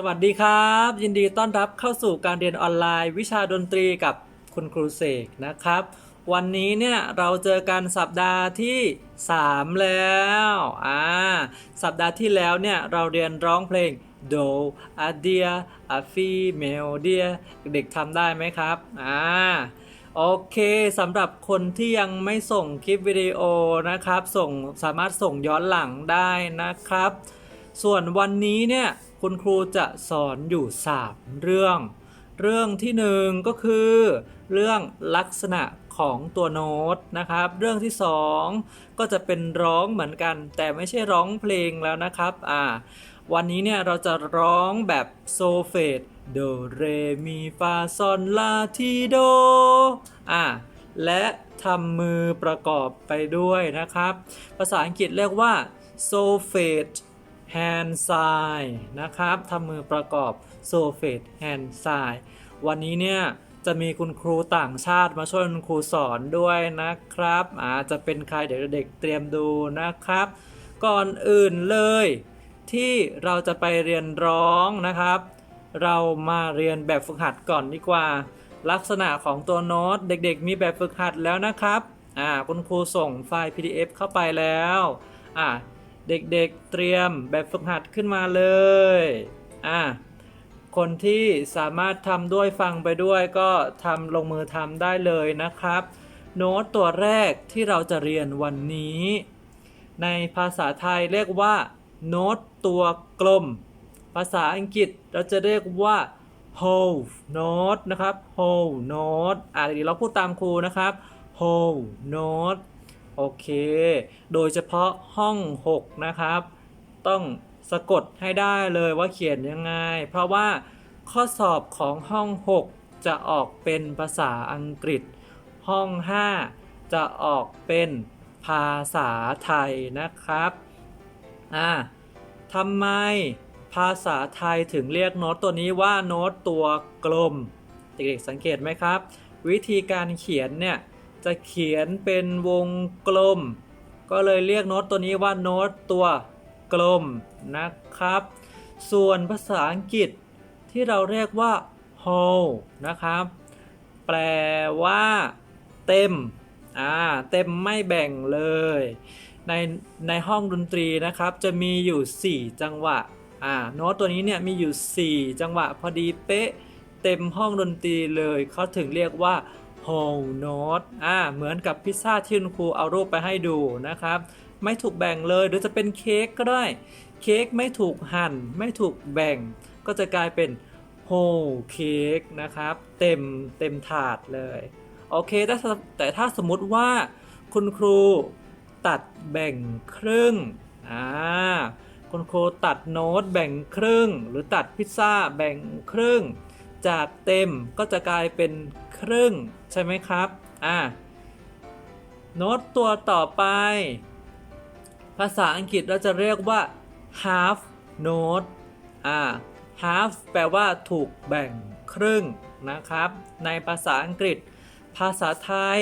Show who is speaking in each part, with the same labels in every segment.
Speaker 1: สวัสดีครับ ยินดีต้อนรับเข้าสู่การเรียนออนไลน์ วิชาดนตรีกับคุณครูเสกนะครับ วันนี้เนี่ยเราเจอกันสัปดาห์ที่ 3 แล้วอ่าสัปดาห์ที่แล้วเนี่ยเราเรียนร้องเพลง do a dia a fi melodia เด็กทำได้ไหมครับอ่าโอเคสำหรับคนที่ยังไม่ส่งคลิปวิดีโอนะครับ ส่งสามารถส่งย้อนหลังได้นะครับ ส่วนวันนี้เนี่ยคุณครูจะสอนอยู่ 3 เรื่อง เรื่องที่หนึ่งก็คือ เรื่องลักษณะของตัวโน้ตนะครับ เรื่องที่ 2 ก็จะเป็นร้องเหมือนกัน แต่ไม่ใช่ร้องเพลงแล้วนะครับอ่าวันนี้เนี่ยเราจะร้องแบบโซเฟตโดเรมีฟาซอนลาทีโดอ่าและทำมือประกอบไปด้วยนะครับ ภาษาอังกฤษเรียกว่า solfege hand sign นะครับทำมือประกอบ solfege hand sign วันนี้เนี่ยจะมีคุณครูต่างชาติมาช่วยคุณครูสอนด้วยนะครับ อาจจะเป็นใครเดี๋ยวเด็กเตรียมดูนะครับ ก่อนอื่นเลย ที่เราจะไปเรียนร้องนะครับ เรามาเรียนแบบฝึกหัดก่อนดีกว่า ลักษณะของตัวโน้ตเด็กๆ มีแบบฝึกหัดแล้วนะครับอ่าคุณครูส่งไฟล์ PDF เข้าไปแล้วอ่า เด็กๆเตรียมแบบฝึกหัดขึ้นมาเลยอ่าคนที่สามารถทำด้วยฟังไปด้วยก็ทำลงมือทำได้เลยนะครับ โน้ตตัวแรกที่เราจะเรียนวันนี้ ในภาษาไทยเรียกว่า โน้ตตัวกลม ภาษาอังกฤษเราจะเรียกว่า whole note นะครับ whole note อ่าเดี๋ยวเราพูดตามครูนะครับ whole note โอเค โดยเฉพาะห้อง 6 นะครับ ต้องสะกดให้ได้เลยว่าเขียนยังไง เพราะว่าข้อสอบของห้อง 6 จะออกเป็นภาษาอังกฤษ ห้อง 5 จะออกเป็นภาษาไทยนะครับอ่าทำไมภาษาไทยถึงเรียกโน้ตตัวนี้ว่าโน้ตตัวกลม เด็กๆสังเกตไหมครับ วิธีการเขียนเนี่ย จะเขียนเป็นวงกลม ก็เลยเรียกโน้ตตัวนี้ว่าโน้ตตัวกลมนะครับ ส่วนภาษาอังกฤษที่เราเรียกว่า whole นะครับ แปลว่าเต็ม อ่า เต็มไม่แบ่งเลย ในในห้องดนตรีนะครับ จะมีอยู่ 4 จังหวะ อ่า โน้ตตัวนี้เนี่ยมีอยู่ 4 จังหวะพอดีเป๊ะ เต็มห้องดนตรีเลย เขาถึงเรียกว่า whole note อ่าเหมือนกับพิซซ่าที่คุณครูเอารูปไปให้ดูนะครับ ไม่ถูกแบ่งเลยหรือจะเป็นเค้กก็ได้ เค้กไม่ถูกหั่น ไม่ถูกแบ่ง ก็จะกลายเป็น whole cake นะครับ เต็มเต็มถาดเลย โอเค แต่ถ้าแต่ถ้าสมมติว่าคุณครูตัดแบ่งครึ่งอ่าคุณครูตัดโน้ตแบ่งครึ่ง หรือตัดพิซซ่าแบ่งครึ่ง จากเต็มก็จะกลายเป็นครึ่งใช่ไหมครับ อ่า โน้ตตัวต่อไป ภาษาอังกฤษเราจะเรียกว่า half note อ่า half แปลว่าถูกแบ่งครึ่งนะครับ ในภาษาอังกฤษ ภาษาไทย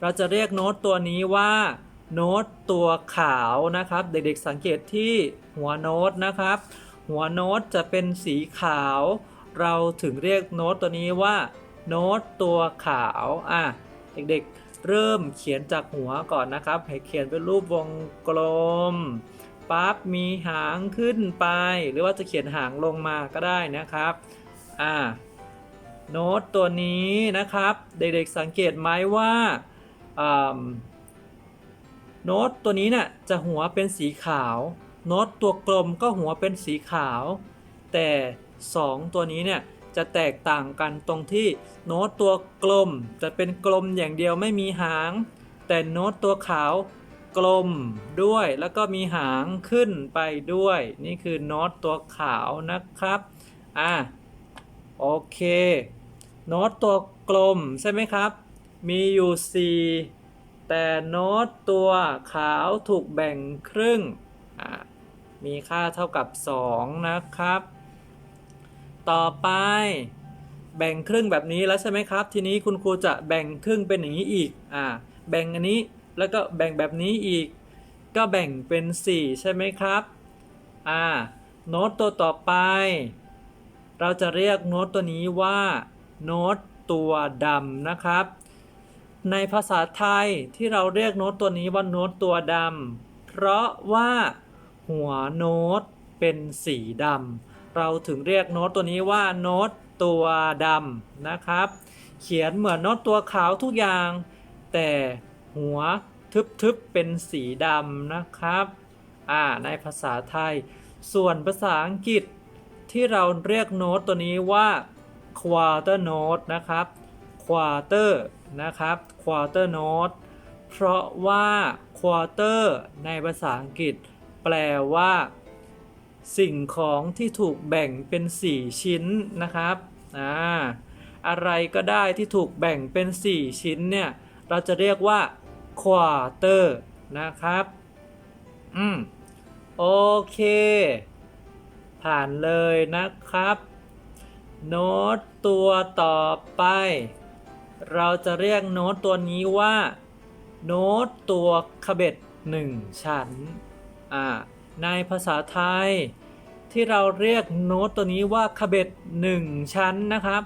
Speaker 1: เราจะเรียกโน้ตตัวนี้ว่า โน้ตตัวขาวนะครับ เด็กๆสังเกตที่หัวโน้ตนะครับ หัวโน้ตจะเป็นสีขาว เราถึงเรียกโน้ตตัวนี้ว่าโน้ตตัวขาวอะเด็กๆ เริ่มเขียนจากหัวก่อนนะครับ ให้เขียนเป็นรูปวงกลมปั๊บมีหางขึ้นไป หรือว่าจะเขียนหางลงมาก็ได้นะครับอ่าโน้ตตัวนี้นะครับ เด็กๆสังเกตไหมว่าอ่าโน้ตตัวนี้เนี่ยจะหัวเป็นสีขาว โน้ตตัวกลมก็หัวเป็นสีขาว แต่ 2 ตัวนี้เนี่ยจะแตกต่างกันตรงที่โน้ตตัวกลมจะเป็นกลมอย่างเดียวไม่มีหาง แต่โน้ตตัวขาวกลมด้วยแล้วก็มีหางขึ้นไปด้วย นี่คือโน้ตตัวขาวนะครับอะโอเคโน้ตตัวกลมใช่ไหมครับ มีอยู่ 4 แต่โน้ตตัวขาวถูกแบ่งครึ่ง มีค่าเท่ากับ 2 นะครับ ต่อไป แบ่งครึ่งแบบนี้แล้วใช่ไหมครับ ทีนี้คุณครูจะแบ่งครึ่งเป็นอย่างนี้อีกอ่าแบ่งอันนี้แล้วก็แบ่งแบบนี้อีก ก็แบ่งเป็น 4 ใช่ไหมครับอ่าโน้ตตัวต่อไป เราจะเรียกโน้ตตัวนี้ว่าโน้ตตัวดำนะครับ ในภาษาไทยที่เราเรียกโน้ตตัวนี้ว่าโน้ตตัวดำเพราะว่าหัวโน้ตเป็นสีดำ เราถึงเรียกโน้ตตัวนี้ว่าโน้ตตัวดำนะครับ เขียนเหมือนโน้ตตัวขาวทุกอย่าง แต่หัวทึบๆเป็นสีดำนะครับอ่าในภาษาไทย ส่วนภาษาอังกฤษที่เราเรียกโน้ตตัวนี้ว่า quarter note นะครับ quarter นะครับ quarter note เพราะว่า quarter ในภาษาอังกฤษ แปลว่า สิ่งของที่ถูกแบ่งเป็น 4 ชิ้นนะครับอ่าอะไรก็ได้ที่ถูกแบ่งเป็น 4 ชิ้นเนี่ยเราจะเรียกว่า quarter นะครับ อืม โอเค ผ่านเลยนะครับ โน้ตตัวต่อไป เราจะเรียกโน้ตตัวนี้ว่า โน้ตตัวขบเบ็ดหนึ่งชั้น อ่า ในภาษาไทย ที่เราเรียกโน้ตตัวนี้ว่าขบเบ็ดหนึ่งชั้นนะครับ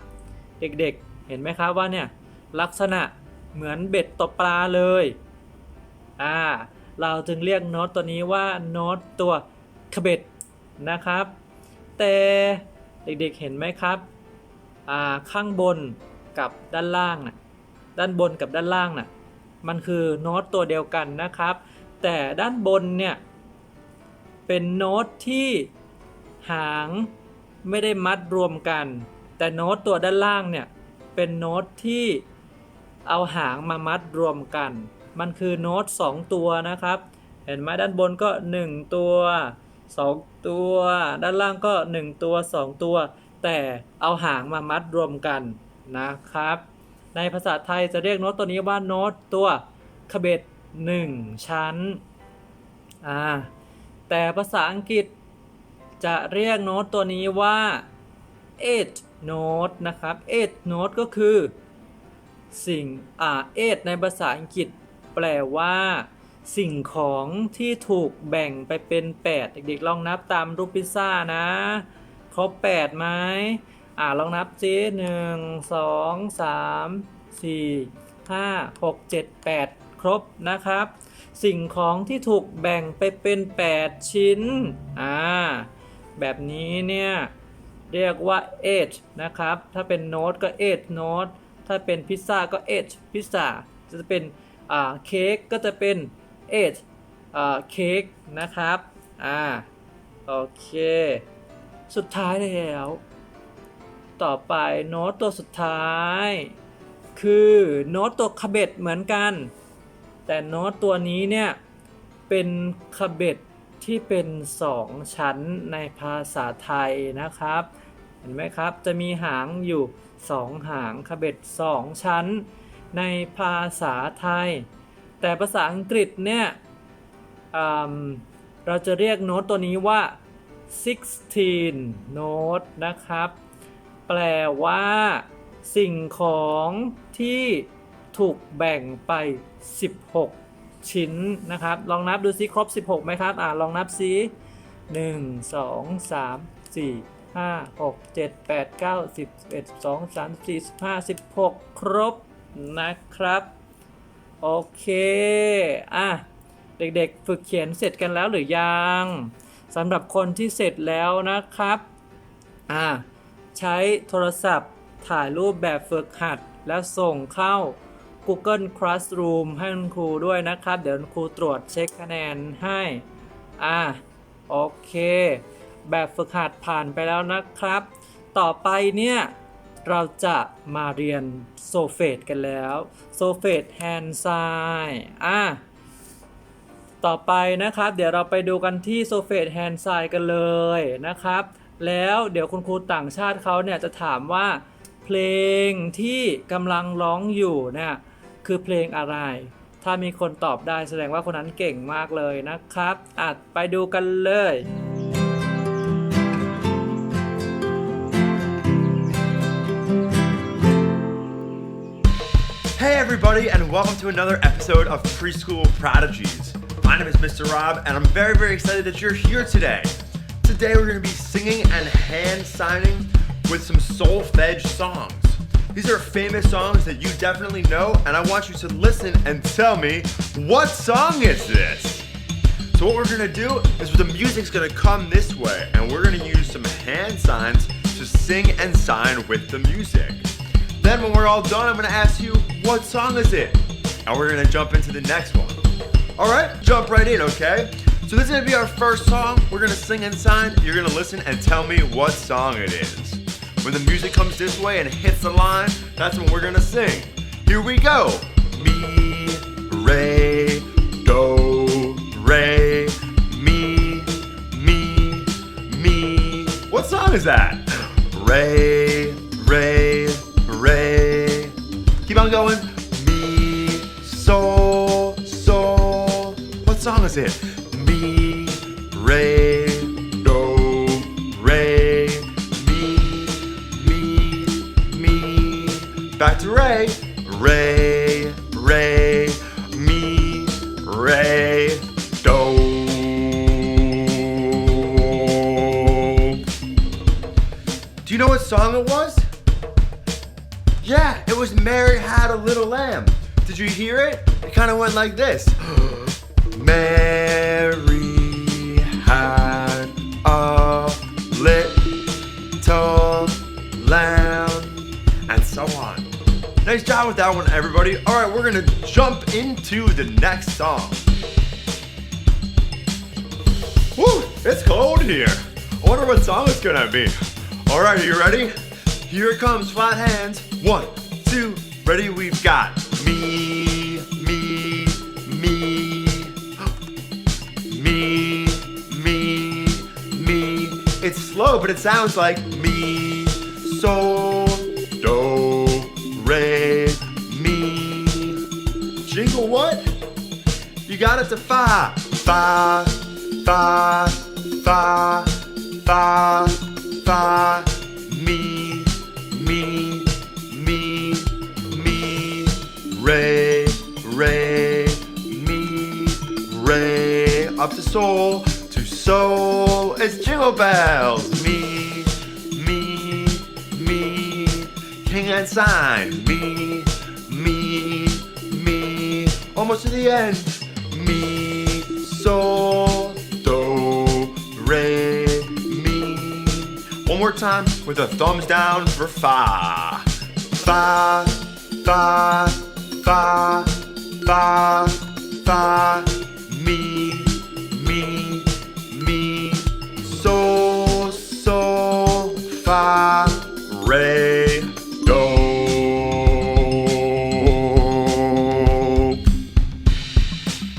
Speaker 1: เด็กๆเห็นไหมครับว่าเนี่ยลักษณะเหมือนเบ็ดตกปลาเลยอ่าเราจึงเรียกโน้ตตัวนี้ว่าโน้ตตัวขบเบ็ดนะครับ แต่เด็กๆเห็นไหมครับอ่าข้างบนกับด้านล่างน่ะด้านบนกับด้านล่างน่ะมันคือโน้ตตัวเดียวกันนะครับ แต่ด้านบนเนี่ย เป็นโน้ตที่หางไม่ได้มัดรวมกัน แต่โน้ตตัวด้านล่างเนี่ยเป็นโน้ตที่เอาหางมามัดรวมกัน มันคือโน้ต2ตัวนะครับ เห็นไหมด้านบนก็ 1 ตัว 2 ตัว ด้านล่างก็ 1 ตัว 2 ตัว แต่เอาหางมามัดรวมกันนะครับ ในภาษาไทยจะเรียกโน้ตตัวนี้ว่าโน้ตตัวขบเบ็ด1ชั้น อ่า แต่ภาษาอังกฤษจะเรียกโน้ตตัวนี้ว่า eight note นะครับ eight note ก็คือ สิ่งอ่า eight ในภาษาอังกฤษ แปลว่า สิ่งของที่ถูกแบ่งไปเป็น 8 เด็กๆ ลองนับตามรูปพิซซ่านะ ครบ8ไหมอ่าลองนับซิหนึ่งสองสามสี่ห้าหกเจ็ดแปดครบนะครับ สิ่งของที่ถูกแบ่งไปเป็น 8 ชิ้น อ่า แบบนี้เนี่ย เรียกว่า eight นะครับ ถ้าเป็นโน้ตก็ eight โน้ตถ้าเป็นพิซซ่าก็ eight พิซซ่า จะเป็น อ่า เค้กก็จะเป็น eight อ่า เค้กนะครับ อ่า โอเค สุดท้ายแล้ว ต่อไปโน้ตตัวสุดท้าย คือโน้ตตัวคาเบ็ดเหมือนกัน แต่โน้ตตัวนี้เนี่ยเป็นคาเบ็ดที่เป็น 2 ชั้นในภาษาไทยนะครับ เห็นไหมครับจะมีหางอยู่ 2 หางคาเบ็ด2 ชั้น ในภาษาไทย แต่ภาษาอังกฤษเนี่ยเราจะเรียกโน้ตตัวนี้ว่า 16โน้ตนะครับ แปลว่า สิ่งของที่ ถูกแบ่งไป 16 ชิ้นนะครับ ลองนับดูซิครบ 16ไหมครับ อ่าลองนับซิ1 2 3 4 5 6 7 8 9 10 11 12 13 14 15 16 ครบนะครับ โอเค อะ เด็กๆ ฝึกเขียนเสร็จกันแล้วหรือยังสำหรับคนที่เสร็จแล้วนะครับ อ่า ใช้โทรศัพท์ถ่ายรูปแบบฝึกหัดแล้วส่งเข้า Google Classroom ให้คุณครูด้วยนะครับ เดี๋ยวคุณครูตรวจเช็คคะแนนให้ อ่า โอเค แบบฝึกหัดผ่านไปแล้วนะครับ ต่อไปเนี่ย เราจะมาเรียนโซเฟตกันแล้วโซเฟตแฮนด์ไซอ่าต่อไปนะครับ เดี๋ยวเราไปดูกันที่โซเฟตแฮนด์ไซกันเลยนะครับ แล้วเดี๋ยวคุณครูต่างชาติเขาเนี่ยจะถามว่าเพลงที่กำลังร้องอยู่เนี่ย คือเพลงอะไร ถ้ามีคนตอบได้แสดงว่าคนนั้นเก่งมากเลยนะครับอะไปดูกันเลย
Speaker 2: Hey, everybody, and welcome to another episode of Preschool Prodigies. My name is Mr. Rob, and I'm very, very excited that you're here today. Today, we're going to be singing and hand signing with some solfege songs. These are famous songs that you definitely know, and I want you to listen and tell me what song is this? So what we're gonna do is the music's gonna come this way, and we're gonna use some hand signs to sing and sign with the music. Then when we're all done, I'm gonna ask you, what song is it? And we're gonna jump into the next one. Alright, jump right in, okay? So this is gonna be our first song. We're gonna sing and sign. You're gonna listen and tell me what song it is. When the music comes this way and hits the line, that's when we're gonna sing. Here we go. Mi, re, do, re, mi, mi, mi. What song is that? Re, re, re. Keep on going. Mi, so, so. What song is it? Song it was? Yeah, it was Mary Had a Little Lamb. Did you hear it? It kind of went like this Mary had a little lamb, and so on. Nice job with that one, everybody. All right, we're gonna jump into the next song. Woo, it's cold here. I wonder what song it's gonna be. All right, are you ready? Here comes, flat hands. One, two, ready? We've got me, me, me, me, me, me. It's slow, but it sounds like me, so, do, re, me. Jingle what? You got it to fa, fa, fa, fa, fa, fa, mi, mi, mi, mi, re, re, mi, re. Up to soul, to soul. It's jingle bells. Me, me, me. King and sign. Me, me, me. Almost to the end. More time with a thumbs down for fa. Fa, fa, fa, fa, fa. Mi, mi, mi. Sol, sol, fa, re, do.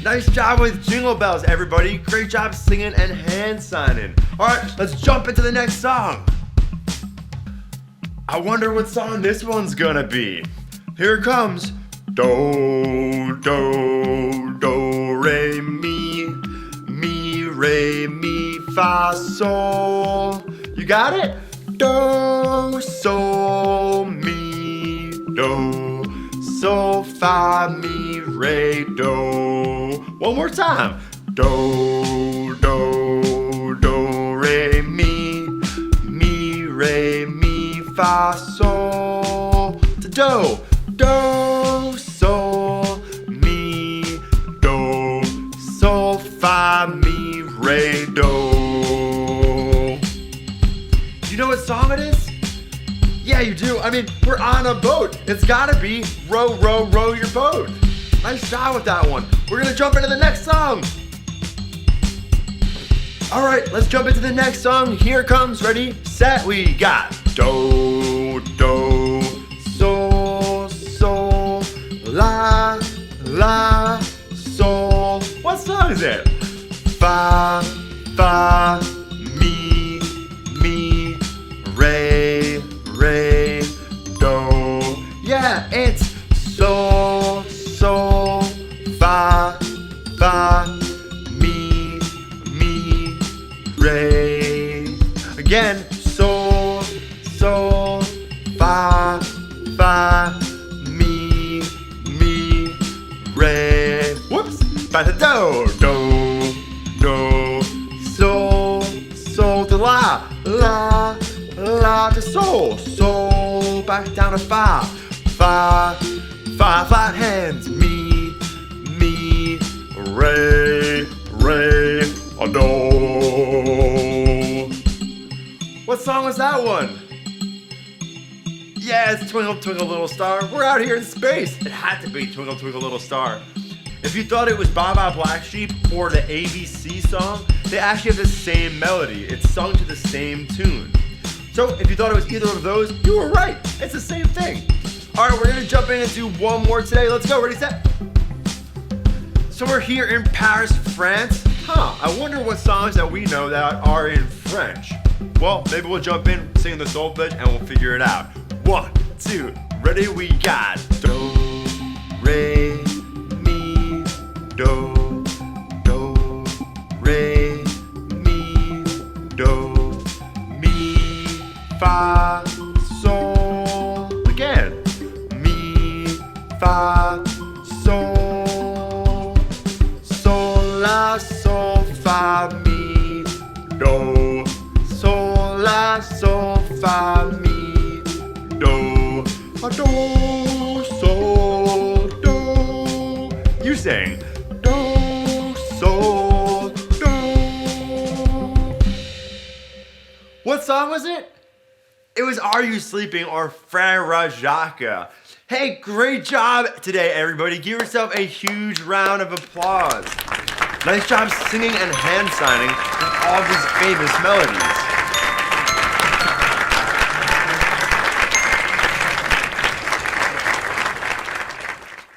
Speaker 2: Nice job with Jingle Bells, everybody. Great job singing and hand signing. All right, let's jump into the next song. I wonder what song this one's gonna be. Here it comes. Do, do, do, re, mi, mi, re, mi, fa, sol. You got it? Do, sol, mi, do, sol, fa, mi, re, do. One more time. Do, do, do, re, mi, mi, re, fa, sol. To do, do, sol, mi, do, sol, fa, mi, re, do. Do you know what song it is? Yeah, you do. I mean, we're on a boat. It's gotta be row, row, row your boat. Nice job with that one. We're gonna jump into the next song. All right, let's jump into the next song. Here comes, ready, set. We got do, do, sol, sol, la, la, sol. What song is it? Fa, fa, a do. What song was that one? Yeah, it's Twinkle Twinkle Little Star. We're out here in space. It had to be Twinkle Twinkle Little Star. If you thought it was Baba Black Sheep or the ABC song, they actually have the same melody. It's sung to the same tune. So if you thought it was either of those, you were right. It's the same thing. All right, we're gonna jump in and do one more today. Let's go. Ready, set. So we're here in Paris, France. Huh, I wonder what songs that we know that are in French. Well, maybe we'll jump in, sing the solfege, and we'll figure it out. One, two, ready, we got Do, Re, Mi, Do, Do, Re, Mi, Do, Mi, Fa, Do, Sol, Do. You sing. Do, Sol, Do. What song was it? It was Are You Sleeping or Frère Jacques. Hey, great job today, everybody. Give yourself a huge round of applause. Nice job singing and hand signing with all these famous melodies.